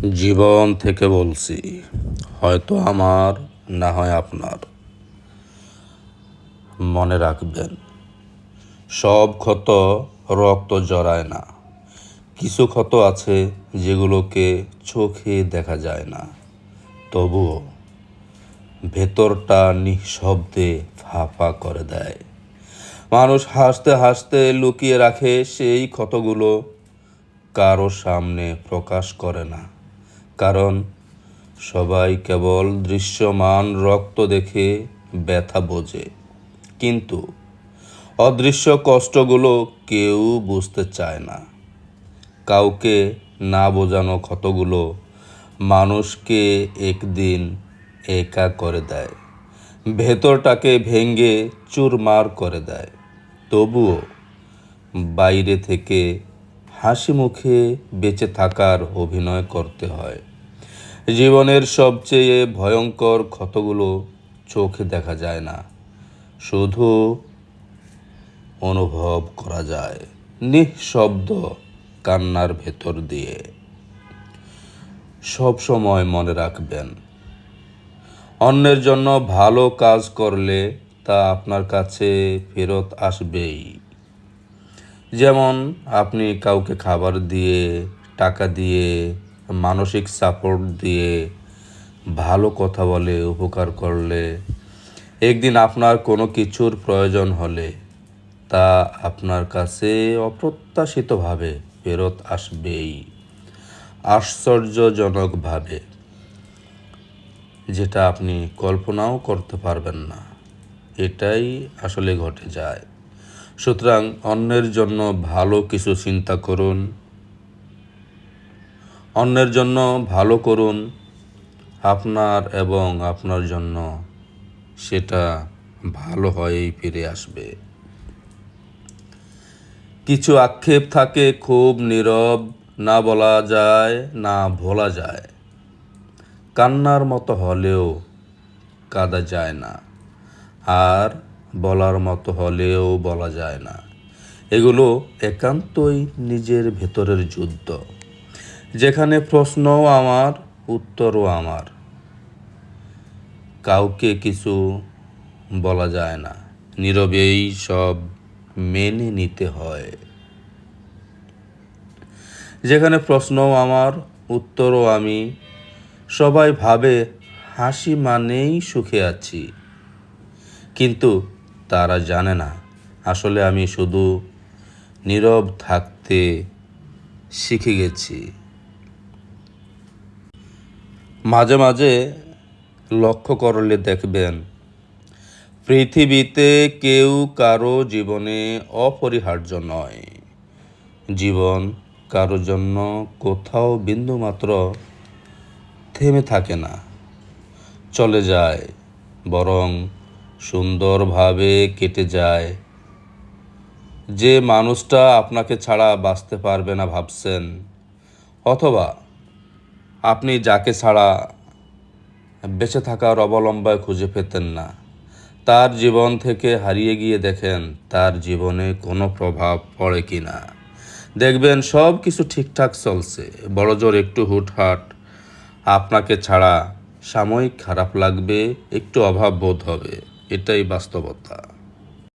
জীবন থেকে বলছি, হয়তো আমার, না হয় আপনার। মনে রাখবেন, সব ক্ষত রক্ত জড়ায় না। কিছু ক্ষত আছে যেগুলোকে চোখে দেখা যায় না। তবুও ভেতরটা নিঃশব্দে ফাঁপা করে দেয়। মানুষ হাসতে হাসতে লুকিয়ে রাখে সেই ক্ষতগুলো কারও সামনে প্রকাশ করে না। কারণ সবাই কেবল দৃশ্যমান রক্ত দেখে ব্যথা বোঝে। কিন্তু অদৃশ্য কষ্টগুলো কেউ বুঝতে চায় না। কাউকে না বোঝানো ক্ষতগুলো মানুষকে একদিন একা করে দেয়। ভেতরটাকে ভেঙে চুরমার করে দেয়। তবুও বাইরে থেকে হাসি মুখে বেঁচে থাকার অভিনয় করতে হয়। জীবনের সবচেয়ে ভয়ঙ্কর ক্ষতগুলো চোখে দেখা যায় না। শুধু অনুভব করা যায় নিঃশব্দ কান্নার ভেতর দিয়ে। সব সময় মনে রাখবেন, অন্যের জন্য ভালো কাজ করলে তা আপনার কাছে ফেরত আসবেই। যেমন আপনি কাউকে খাবার দিয়ে, টাকা দিয়ে মানসিক সাপোর্ট দিয়ে ভালো কথা বলে, উপকার করলে একদিন আপনার কোনো কিছুর প্রয়োজন হলে তা আপনার কাছে অপ্রত্যাশিতভাবে ফেরত আসবেই। আশ্চর্যজনকভাবে, যেটা আপনি কল্পনাও করতে পারবেন না। এটাই আসলে ঘটে যায়। সুতরাং অন্যের জন্য ভালো কিছু চিন্তা করুন অন্যের জন্য ভালো করুন, আপনার এবং আপনার জন্য সেটা ভালো হয়েই ফিরে আসবে। কিছু আক্ষেপ থাকে খুব নীরব, না বলা যায়, না ভোলা যায়। কান্নার মতো হলেও কাঁদা যায় না, আর বলার মতো হলেও বলা যায় না। এগুলো একান্তই নিজের ভেতরের যুদ্ধ। যেখানে প্রশ্নও আমার, উত্তরও আমার। কাউকে কিছু বলা যায় না। নীরবেই সব মেনে নিতে হয়। যেখানে প্রশ্নও আমার, উত্তরও আমি, সবাই ভাবে হাসি মানেই সুখে আছি। কিন্তু তারা জানে না, আসলে আমি শুধু নীরব থাকতে শিখে গেছি। মাঝে মাঝে লক্ষ্য করলে দেখবেন, পৃথিবীতে কেউ কারও জীবনে অপরিহার্য নয়। জীবন কারও জন্য কোথাও বিন্দুমাত্র থেমে থাকে না। চলে যায়, বরং সুন্দরভাবে কেটে যায়। যে মানুষটা আপনাকে ছাড়া বাঁচতে পারবে না ভাবছেন, অথবা আপনি যাকে ছাড়া বেঁচে থাকার অবলম্বয় খুঁজে পেতেন না, তার জীবন থেকে হারিয়ে গিয়ে দেখেন তার জীবনে কোনো প্রভাব পড়ে কি না। দেখবেন সব কিছু ঠিকঠাক চলছে বড়জোর একটু হুটহাট। আপনাকে ছাড়া সাময়িক খারাপ লাগবে, একটু অভাব বোধ হবে, এটাই বাস্তবতা।